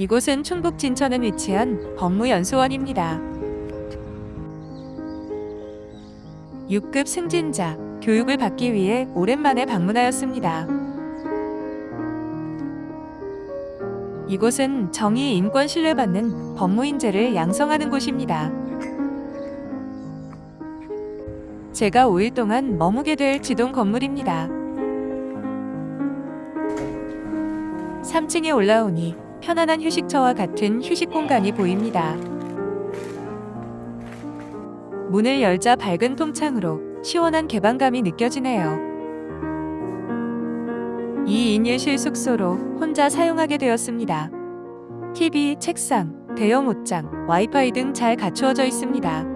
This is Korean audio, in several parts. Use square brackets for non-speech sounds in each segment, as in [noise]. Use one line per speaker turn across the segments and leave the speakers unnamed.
이곳은 충북 진천에 위치한 법무연수원입니다. 6급 승진자 교육을 받기 위해 오랜만에 방문하였습니다. 이곳은 정의 인권 신뢰받는 법무인재를 양성하는 곳입니다. 제가 5일 동안 머무게 될 지동 건물입니다. 3층에 올라오니 편안한 휴식처와 같은 휴식 공간이 보입니다. 문을 열자 밝은 통창으로 시원한 개방감이 느껴지네요. 2인 1실 숙소로 혼자 사용하게 되었습니다. TV, 책상, 대형 옷장, 와이파이 등 잘 갖추어져 있습니다.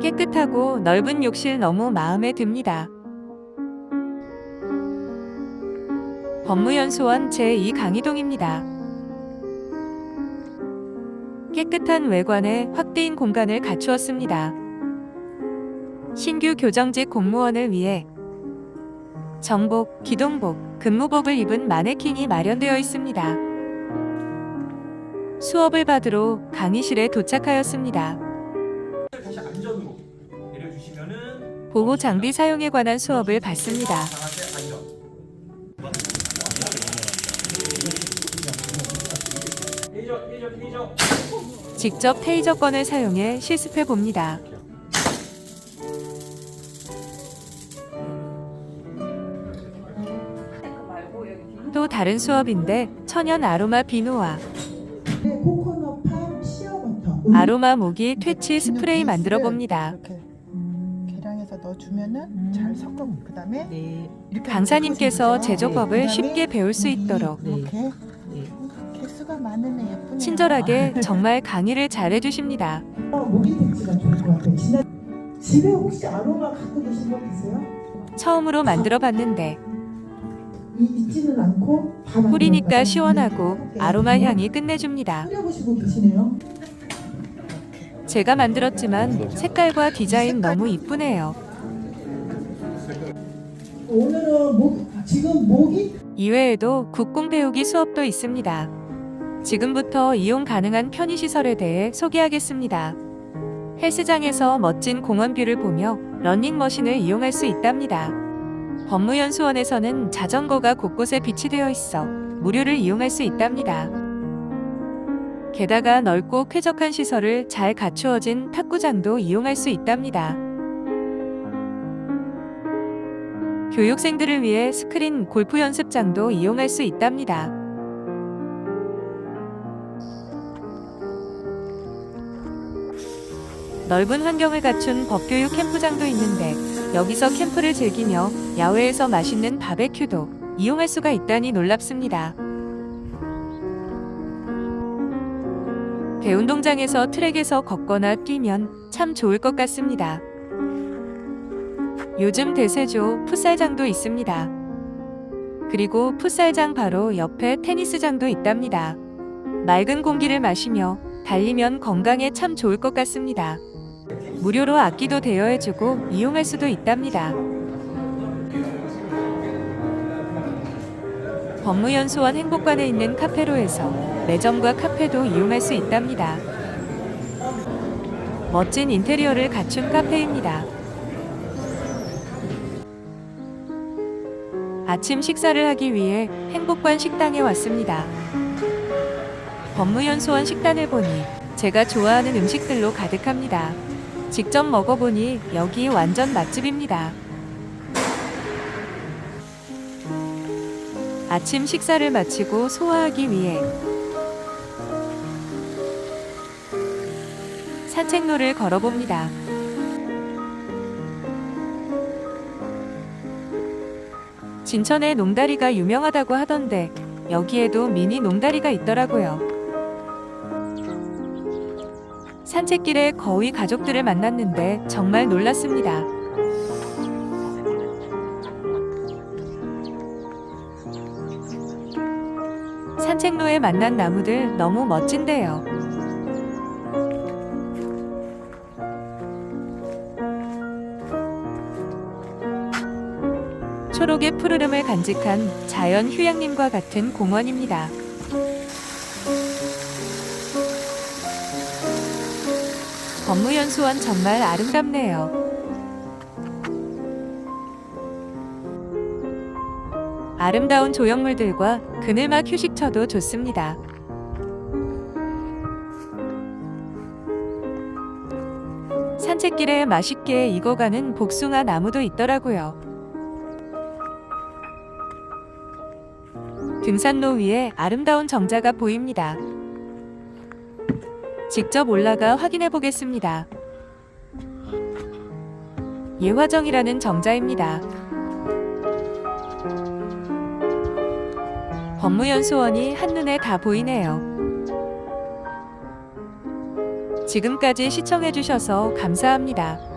깨끗하고 넓은 욕실 너무 마음에 듭니다. 법무연수원 제2 강의동입니다. 깨끗한 외관에 확대인 공간을 갖추었습니다. 신규 교정직 공무원을 위해 정복, 기동복, 근무복을 입은 마네킹이 마련되어 있습니다. 수업을 받으러 강의실에 도착하였습니다. 보호 장비 사용에 관한 수업을 받습니다. 직접 테이저건을 사용해 실습해 봅니다. 또 다른 수업인데 천연 아로마 비누와
시어버터
아로마 모기 퇴치 스프레이 만들어 봅니다.
이렇게 계량해서 넣어주면은 잘 섞어 그 다음에
네.
이렇게
강사님께서 제조법을 쉽게 배울 수
여기
있도록
이렇게
네.
개수가 많으네 예쁘네요.
친절하게 [laughs] 정말 강의를 잘 해주십니다.
어, 집에 혹시 아로마 갖고 계신 분 계세요?
처음으로 만들어 봤는데
이, 있지는 않고 다
뿌리니까 시원하고
이렇게
아로마
해서
향이 끝내줍니다.
뿌려보시고 계시네요.
제가 만들었지만 색깔과 디자인 너무 이쁘네요.
오늘은 목 지금 모기
이외에도 국공 배우기 수업도 있습니다. 지금부터 이용 가능한 편의시설에 대해 소개하겠습니다. 헬스장에서 멋진 공원 뷰를 보며 러닝머신을 이용할 수 있답니다. 법무연수원에서는 자전거가 곳곳에 비치되어 있어 무료를 이용할 수 있답니다. 게다가 넓고 쾌적한 시설을 잘 갖추어진 탁구장도 이용할 수 있답니다. 교육생들을 위해 스크린 골프 연습장도 이용할 수 있답니다. 넓은 환경을 갖춘 법교육 캠프장도 있는데 여기서 캠프를 즐기며 야외에서 맛있는 바베큐도 이용할 수가 있다니 놀랍습니다. 대운동장에서 트랙에서 걷거나 뛰면 참 좋을 것 같습니다. 요즘 대세죠 풋살장도 있습니다. 그리고 풋살장 바로 옆에 테니스장도 있답니다. 맑은 공기를 마시며 달리면 건강에 참 좋을 것 같습니다. 무료로 악기도 대여해주고 이용할 수도 있답니다. 법무연수원 행복관에 있는 카페로에서 매점과 카페도 이용할 수 있답니다. 멋진 인테리어를 갖춘 카페입니다. 아침 식사를 하기 위해 행복관 식당에 왔습니다. 법무연수원 식단을 보니 제가 좋아하는 음식들로 가득합니다. 직접 먹어보니 여기 완전 맛집입니다. 아침 식사를 마치고 소화하기 위해 산책로를 걸어봅니다. 진천에 농다리가 유명하다고 하던데 여기에도 미니 농다리가 있더라고요. 산책길에 거의 가족들을 만났는데 정말 놀랐습니다. 산책로에 만난 나무들 너무 멋진데요. 초록의 푸르름을 간직한 자연 휴양림과 같은 공원입니다. 법무연수원 정말 아름답네요. 아름다운 조형물들과 그늘막 휴식처도 좋습니다. 산책길에 맛있게 익어가는 복숭아 나무도 있더라고요. 등산로 위에 아름다운 정자가 보입니다. 직접 올라가 확인해 보겠습니다. 예화정이라는 정자입니다. 법무연수원이 한눈에 다 보이네요. 지금까지 시청해주셔서 감사합니다.